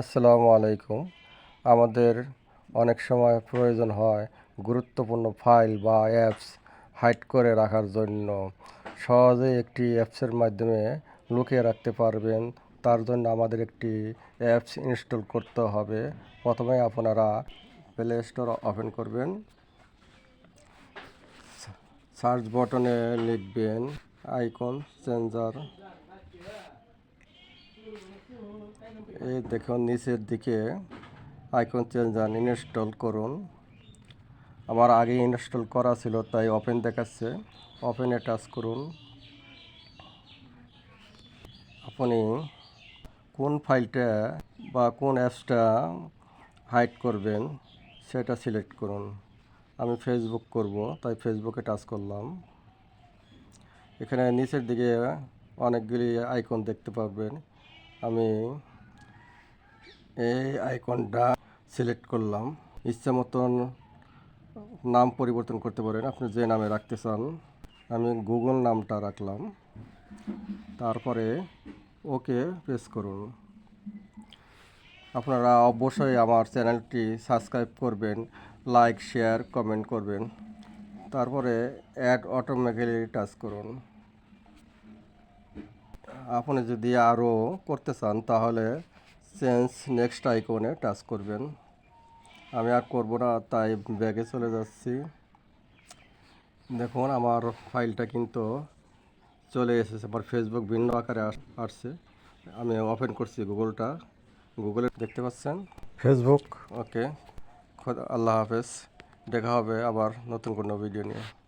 আসসালামু আলাইকুম। আমাদের অনেক সময় প্রয়োজন হয় গুরুত্বপূর্ণ ফাইল বা অ্যাপস হাইড করে রাখার জন্য। সহজেই একটি অ্যাপসের মাধ্যমে লুকিয়ে রাখতে পারবেন। তার জন্য আমাদের একটি অ্যাপস ইনস্টল করতে হবে। প্রথমে আপনারা প্লে স্টোর ওপেন করবেন। সার্চ বটনে লিখবেন আইকন চেঞ্জার। এই দেখুন, নিচের দিকে আইকন চেঞ্জ চেঞ্জার ইনস্টল করুন। আমার আগে ইনস্টল করা ছিল, তাই ওপেন দেখাচ্ছে। ওপেনে টাচ করুন। আপনি কোন ফাইলটা বা কোন অ্যাপসটা হাইড করবেন, সেটা সিলেক্ট করুন। আমি ফেসবুক করব, তাই ফেসবুকে টাচ করলাম। এখানে নিচের দিকে অনেকগুলি আইকন দেখতে পাবেন আমি এই আইকনটা সিলেক্ট করলাম। ইচ্ছা মতন নাম পরিবর্তন করতে পারেন। আপনি যে নামে রাখতে চান, আমি গুগল নামটা রাখলাম। তারপরে ওকে প্রেস করুন। আপনারা অবশ্যই আমার চ্যানেলটি সাবস্ক্রাইব করবেন, লাইক, শেয়ার, কমেন্ট করবেন। তারপরে অ্যাড অটোমেটিক্যালি টাচ করুন। আপনি যদি আরও করতে চান তাহলে চেঞ্জ নেক্সট আইকনে টাচ করবেন। আমি আর করব না তাই ব্যাগে চলে যাচ্ছি। দেখুন আমার ফাইলটা কিন্তু চলে এসেছে। আমার ফেসবুক ভিন্ন আকারে আস- আসছে। আমি ওপেন করছি গুগলটা গুগলে দেখতে পাচ্ছেন? ফেসবুক ওকে খোদা আল্লাহ হাফেজ। দেখা হবে আবার নতুন কোনো ভিডিও নিয়ে।